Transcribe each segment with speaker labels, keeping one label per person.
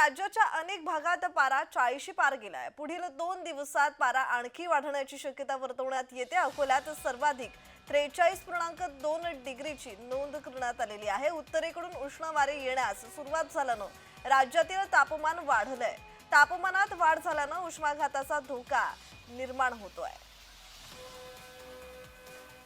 Speaker 1: राज्याच्या अनेक भागात पारा चाळीशी पार गेलाय. पुढील दोन दिवसात पारा आणखी वाढण्याची शक्यता वर्तवण्यात येते. अकोल्यात सर्वाधिक त्रेचाळीस पूर्णांक दोन डिग्रीची नोंद करण्यात आलेली आहे. उत्तरेकडून उष्ण वारे येण्यास सुरुवात झाल्यानं राज्यातील तापमान वाढलंय. तापमानात वाढ झाल्यानं उष्माघाताचा धोका निर्माण होतोय.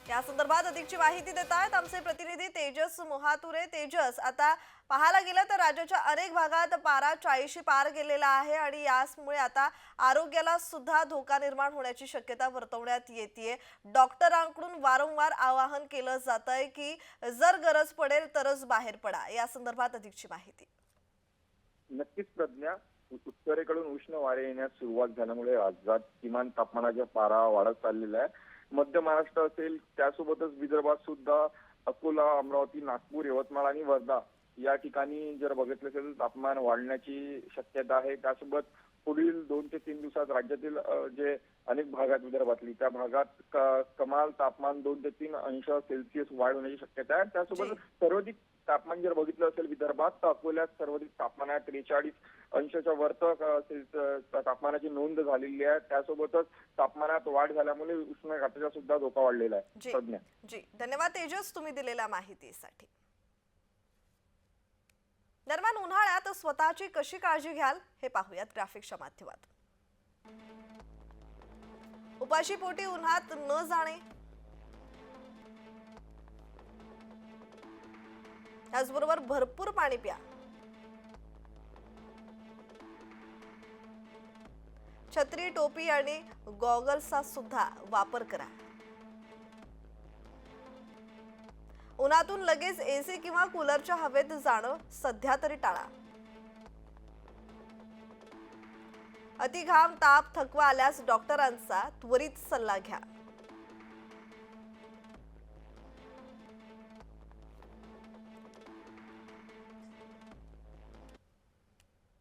Speaker 1: या संदर्भात अधिकची माहिती देत आहेत आमचे प्रतिनिधी तेजस मोहातुरे. तेजस आता पाहायला गेलं तर राज्याच्या अनेक भागात पारा चाळीशी पार गेलेला आहे आणि यामुळे आता आरोग्याला सुद्धा धोका निर्माण होण्याची शक्यता वर्तवण्यात येते डॉक्टरांकडून वारंवार आवाहन केलं जात आहे की जर गरज पडेल तरच बाहेर पडा. या संदर्भात अधिकची माहिती.
Speaker 2: नक्कीच प्रज्ञा उत्तरेकडून उष्ण वारे येण्यास सुरुवात झाल्यामुळे राज्यात किमान तापमानाच्या पारा वाढत चाललेला आहे. मध्य महाराष्ट्र असेल त्यासोबतच विदर्भात सुद्धा अकोला अमरावती नागपूर यवतमाळ आणि वर्धा या ठिकाणी जर बघितलं असेल तर तापमान वाढण्याची शक्यता आहे. त्यासोबत पुढील दोन ते तीन दिवसात राज्यातील जे अनेक भागात विदर्भातली त्या भागात कमाल तापमान दोन ते तीन अंश सेल्सिअस वाढ होण्याची शक्यता आहे. त्यासोबत सर्वाधिक तापमान जर बघितलं असेल विदर्भात तर अकोल्यात सर्वाधिक तापमान आहे त्रेचाळीस अंशाच्या वरत तापमानाची नोंद झालेली आहे. त्यासोबतच तापमानात वाढ झाल्यामुळे उष्णघाताचा सुद्धा धोका वाढलेला आहे.
Speaker 1: जी. धन्यवाद तेजस तुम्ही दिलेल्या माहितीसाठी. दरम्यान उन्हाळ्यात स्वतःची कशी काळजी घ्याल हे पाहूयात ग्राफिक्सच्या माध्यमात. उपाशी पोटी उन्हात न जाणे. त्याचबरोबर भरपूर पाणी प्या. छत्री टोपी आणि गॉगल्सचा सुद्धा वापर करा. उन्हातून लगेच एसी किंवा कूलरच्या हवेत जाणं सध्या तरी टाळा. अतिघाम ताप थकवा आल्यास डॉक्टरांचा त्वरित सल्ला घ्या.